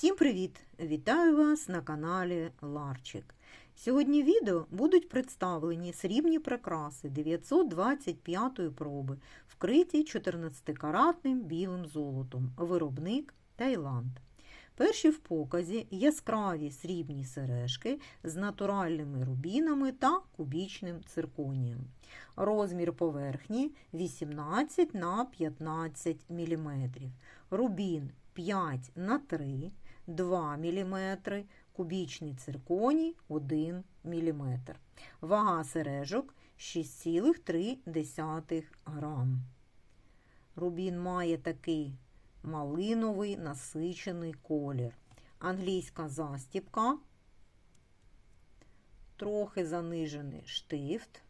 Всім привіт! Вітаю вас на каналі Ларчик. Сьогодні відео будуть представлені срібні прикраси 925 проби, вкриті 14-каратним білим золотом, виробник Таїланд. Перші в показі яскраві срібні сережки з натуральними рубінами та кубічним цирконієм. Розмір поверхні 18 на 15 мм. Рубін 5 на 3, 2 мм, кубічний цирконій 1 мм. Вага сережок 6,3 грам. Рубін має такий малиновий насичений колір. Англійська застіпка, трохи занижений штифт,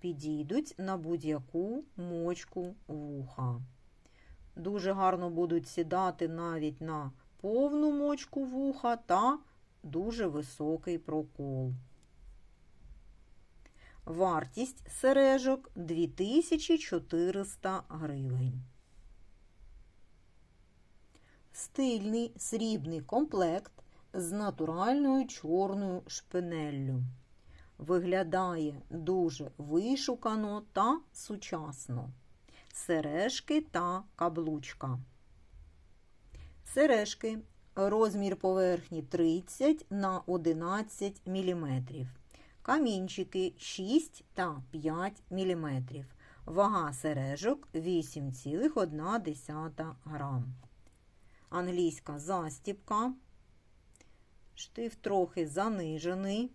підійдуть на будь-яку мочку вуха. Дуже гарно будуть сідати навіть на повну мочку вуха та дуже високий прокол. Вартість сережок 2400 гривень. Стильний срібний комплект з натуральною чорною шпинеллю. Виглядає дуже вишукано та сучасно. Сережки та каблучка. Сережки розмір поверхні 30 на 11 мм. Камінчики 6 та 5 мм. Вага сережок 8,1 грам. Англійська застіпка. Штиф трохи занижений.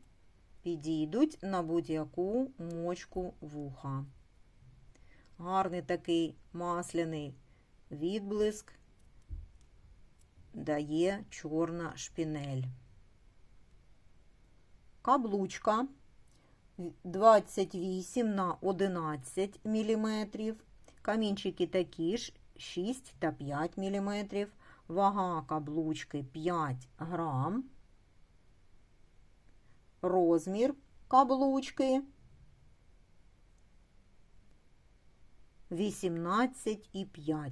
Підійдуть на будь-яку мочку вуха. Гарний такий масляний відблиск дає чорна шпінель. Каблучка 28 на 11 мм. Камінчики такі ж 6 та 5 мм. Вага каблучки 5 грам. Розмір каблучки 18,5.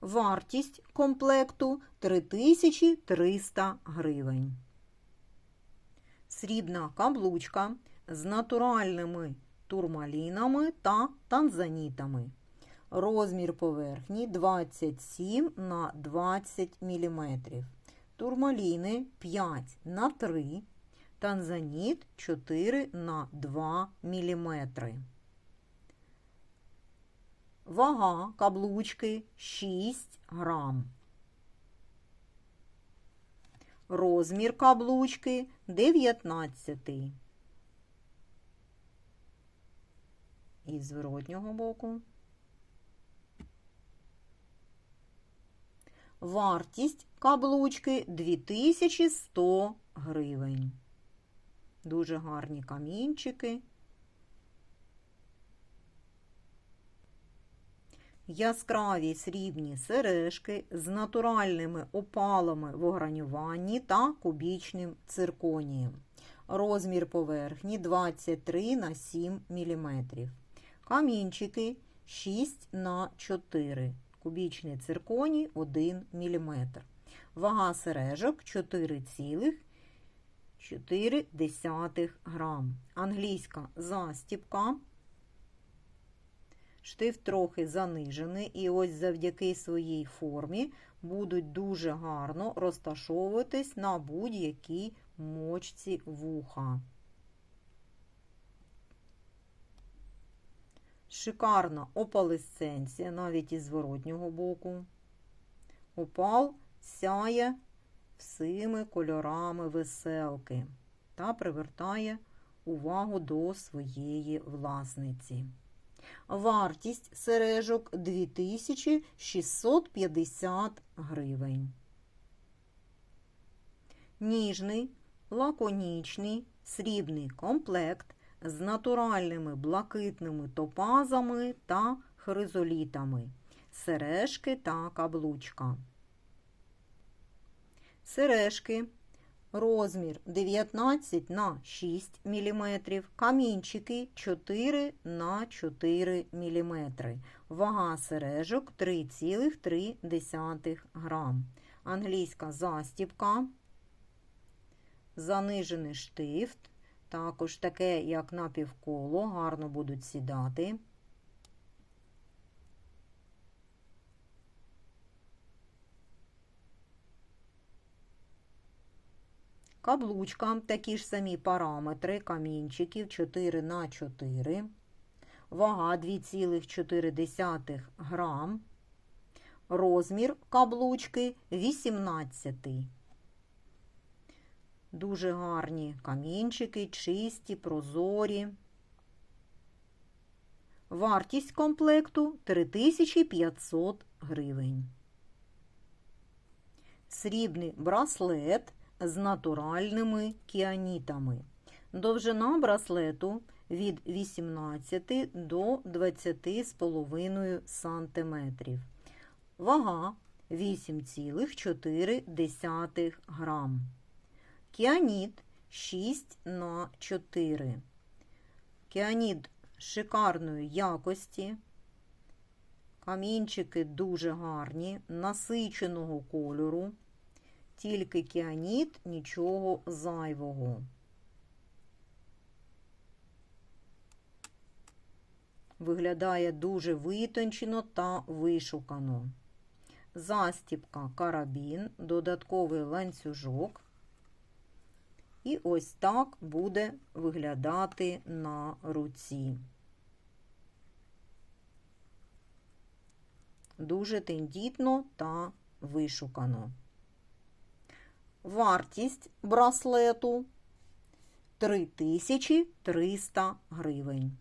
Вартість комплекту 3300 гривень. Срібна каблучка з натуральними турмалінами та танзанітами. Розмір поверхні 27 на 20 мм. Турмаліни 5 на 3 танзаніт 4 на 2 мм. Вага каблучки 6 грам. Розмір каблучки 19. І зворотнього боку. Вартість каблучки 2100 гривень. Дуже гарні камінчики. Яскраві срібні сережки з натуральними опалами в огранюванні та кубічним цирконієм. Розмір поверхні 23 на 7 мм. Камінчики 6 на 4 Кубічний цирконій 1 мм. Вага сережок 4,5 4 грам. Англійська застіпка. Штифт трохи занижений, і ось завдяки своїй формі будуть дуже гарно розташовуватись на будь-якій мочці вуха. Шикарна опалесценція, навіть із зворотнього боку. Опал сяє всіми кольорами веселки та привертає увагу до своєї власниці. Вартість сережок 2650 гривень. Ніжний, лаконічний, срібний комплект з натуральними блакитними топазами та хризолітами, сережки та каблучка. Сережки розмір 19 на 6 мм, камінчики 4 на 4 мм, вага сережок 3,3 грам. Англійська застібка, занижений штифт, також таке, як напівколо, гарно будуть сідати. Каблучка, такі ж самі параметри камінчиків 4 на 4 вага 2,4 грам, розмір каблучки 18. Дуже гарні камінчики, чисті, прозорі. Вартість комплекту 3500 гривень. Срібний браслет з натуральними кіанітами. Довжина браслету від 18 до 20,5 см. Вага 8,4 грам. Кіаніт 6 на 4. Кіаніт шикарної якості. Камінчики дуже гарні, насиченого кольору. Тільки кіаніт, нічого зайвого. Виглядає дуже витончено та вишукано. Застіпка карабін, додатковий ланцюжок. І ось так буде виглядати на руці. Дуже тендітно та вишукано. Вартість браслету 3300 гривень.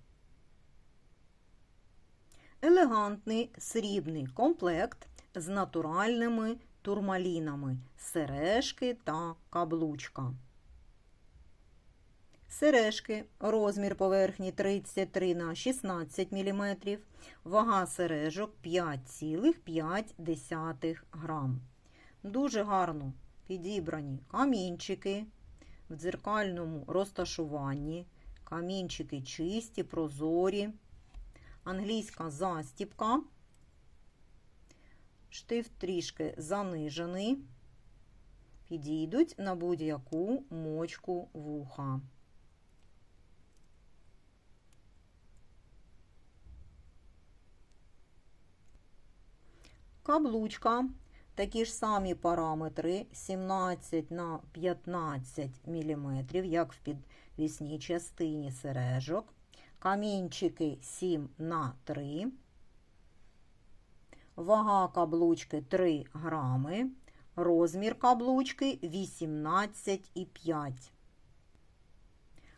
Елегантний срібний комплект з натуральними турмалінами, сережки та каблучка. Сережки розмір поверхні 33 на 16 мм, вага сережок 5,5 грам. Дуже гарно підібрані камінчики в дзеркальному розташуванні, камінчики чисті, прозорі, англійська застіпка, штифт трішки занижений, підійдуть на будь-яку мочку вуха. Каблучка Такі ж самі параметри 17 на 15 мм, як в підвісній частині сережок. Камінчики 7 на 3 Вага каблучки 3 грами. Розмір каблучки 18,5.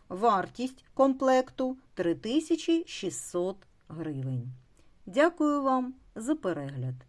Вартість комплекту 3600 гривень. Дякую вам за перегляд.